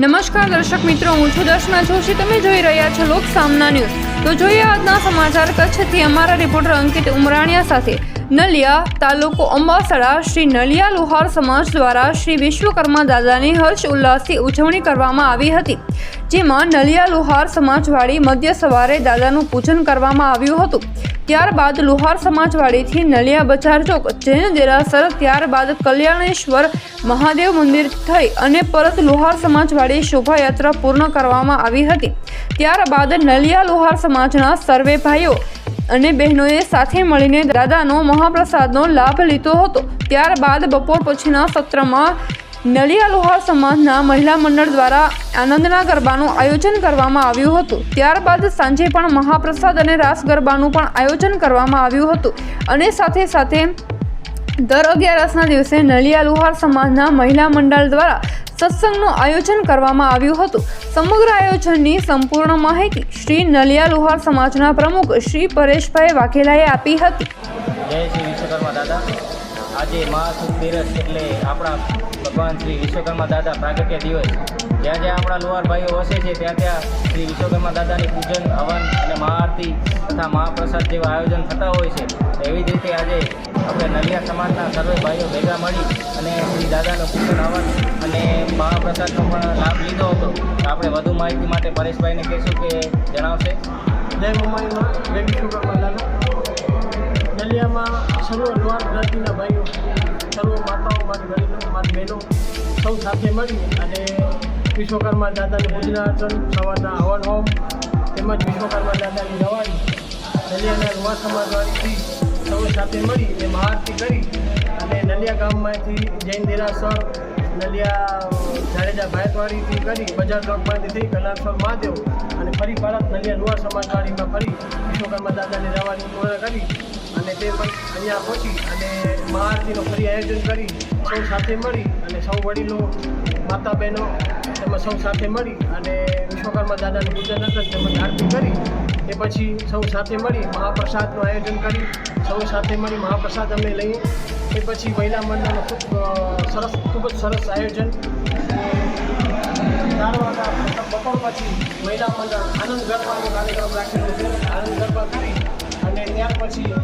નમસ્કાર દર્શક મિત્રો, હું છું દર્શના જોશી. તમે જોઈ રહ્યા છો લોક સામના ન્યૂઝ. તો જોઈએ આજના સમાચાર કચ્છથી અમારા રિપોર્ટર અંકિત ઉમરાણિયા સાથે. નલિયા તાલુકો અંબાસડા શ્રી નલિયા લુહાર સમાજ દ્વારા શ્રી વિશ્વકર્મા દાદાની હર્ષ ઉલ્લાસથી ઉજવણી કરવામાં આવી હતી, જેમાં નલિયા લુહાર સમાજવાળી મધ્ય સવારે દાદાનું પૂજન કરવામાં આવ્યું હતું. ત્યારબાદ લુહાર સમાજવાડીથી નલિયા બજાર ચોક, જૈન દેરાસર, ત્યારબાદ કલ્યાણેશ્વર મહાદેવ મંદિર થઈ અને પરત લુહાર સમાજવાડી શોભાયાત્રા પૂર્ણ કરવામાં આવી હતી. ત્યારબાદ નલિયા લુહાર સમાજના સર્વે ભાઈઓ અને બહેનોએ સાથે મળીને દાદાનો મહાપ્રસાદનો લાભ લીધો હતો. ત્યારબાદ બપોર પછીના સત્રમાં નલિયા લોહાર સમાજના મહિલા મંડળ દ્વારા આનંદના ગરબાનું આયોજન કરવામાં આવ્યું હતું. ત્યારબાદ સાંજે પણ મહાપ્રસાદ અને રાસ ગરબાનું પણ આયોજન કરવામાં આવ્યું હતું. અને સાથે સાથે દર અગિયારસના દિવસે નલિયા લુહાર સમાજના મહિલા મંડળ દ્વારા સત્સંગનું આયોજન કરવામાં આવ્યું હતું. સમગ્ર આયોજનની સંપૂર્ણ માહિતી શ્રી નલિયા લુહાર સમાજના પ્રમુખ શ્રી પરેશભાઈ વાઘેલાએ આપી હતી. જય શ્રી વિશ્વકર્મા દાદા. આજે મહાસુખ દિવસ એટલે આપણા ભગવાન શ્રી વિશ્વકર્મા દાદા પ્રાગટ્ય દિવસ. જ્યાં જ્યાં આપણા લુહાર ભાઈઓ વસે છે, ત્યાં ત્યાં શ્રી વિશ્વકર્મા દાદાની પૂજન, હવન અને મહાઆરતી તથા મહાપ્રસાદ જેવા આયોજન થતા હોય છે. એવી જ રીતે આજે આપણે નલિયા સમાજના સર્વે ભાઈઓ ભેગા મળી અને શ્રી દાદાનું પૂજન, હવન અને મહાપ્રસાદનો પણ લાભ લીધો હતો. આપણે વધુ માહિતી માટે પરેશભાઈને કહીશું કે જણાવશે. જય મુંબઈમાં વિશ્વકર્મા દાદા. સર્વ નવા જ્ઞાતિના ભાઈઓ, સર્વ માતાઓ, મારી વડીલો મારી બહેનો, સૌ સાથે મળી અને વિશ્વકર્મા દાદાનું પૂજનાર્ચન સવારના હવન હોમ તેમજ વિશ્વકર્મા દાદાની રવાડી નલિયાના લોહાર સમાજવાળીથી સૌ સાથે મળી અને મહાઆરતી કરી અને નલિયા ગામમાંથી જૈન દેરાસર નલિયા જાડેજા ભાયતવાડીથી કરી બજાર ચોકમાંથી થઈ કલાસર મહાદેવ અને ફરી પરત નલિયા લુવા સમાજવાડીમાં ફરી વિશ્વકર્મા દાદાની રવાની પૂર્ણ કરી અને તે અહીંયા પહોંચી અને મહાઆરતીનું ફરી આયોજન કરી, સૌ સાથે મળી અને સૌ વડીલો માતા બહેનો તેમાં સૌ સાથે મળી અને વિશ્વકર્મા દાદાનું પૂજન હતું, તેમજ આરતી કરી. એ પછી સૌ સાથે મળી, મહાપ્રસાદનું આયોજન કરી, સૌ સાથે મળી, મહાપ્રસાદ અમે લઈએ. એ પછી મહિલા મંડળનું ખૂબ સરસ, ખૂબ જ સરસ આયોજન. ચાર વાગ્યા, બપોર પછી મહિલા મંડળ આનંદ ગરબાનો કાર્યક્રમ રાખેલો છે. આનંદ ગરબા કરી ત્યાર પછી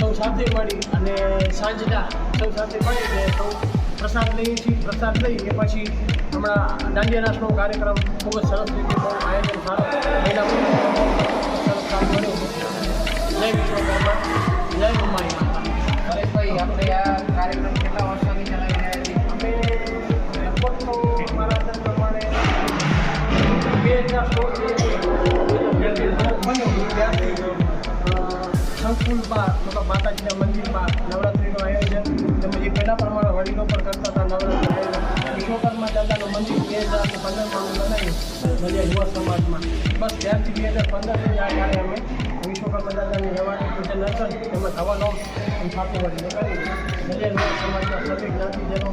સૌ સાથે મળી અને સાંજના સૌ સાથે મળીને સૌ પ્રસાદ લઈએ છીએ. પ્રસાદ લઈ એ પછી હમણાં દાંડિયા નાચનો કાર્યક્રમ ખૂબ જ સરસ રીતે બહુ આયોજન સારો. મહિલા સંકુલમાં તો માતાજીના મંદિરમાં નવરાત્રિનું આયોજન, તેમજ પહેલાં પ્રમાણે વડીલો પણ કરતા હતા નવરાત્રિ વિશ્વકર્મા દાદાનું મંદિર બે હજાર પંદરમાં બનાવ્યું, નલિયા યુવા સમાજમાં. બસ ત્યારથી બે હજાર પંદરથી આ કાર્ય અમે વિશ્વકર્મા દાદાની રવાની પૂજન અર્ચન તેમજ હવાનો સાથે મળીને કરી. નલિયા યુવા સમાજના સર્વે જ્ઞાતિજનો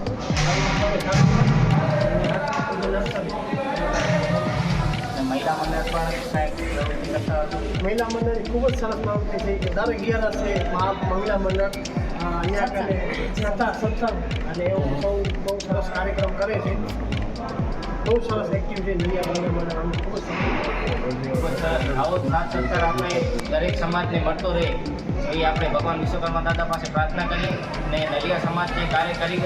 મહિલા મંડળની ખૂબ જ સરસ પ્રવૃત્તિ છે. કે દર અગિયાર છે મહા મહિલા મંડળ અહીંયા કથા સત્સંગ અને એવું બહુ બહુ સરસ કાર્યક્રમ કરે છે. બહુ સરસ એક્ટિવ છે નલિયા ખૂબ જ. આવો સાથ સહકાર આપણે દરેક સમાજને મળતો રહે એ આપણે ભગવાન વિશ્વકર્મા દાદા પાસે પ્રાર્થના કરીએ અને નલિયા સમાજ જે કાર્ય કરી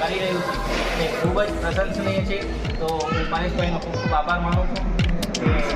કરી રહ્યું છે, તે ખૂબ જ પ્રશંસનીય છે. તો હું પરેશભાઈનો ખૂબ ખૂબ આભાર માનું છું.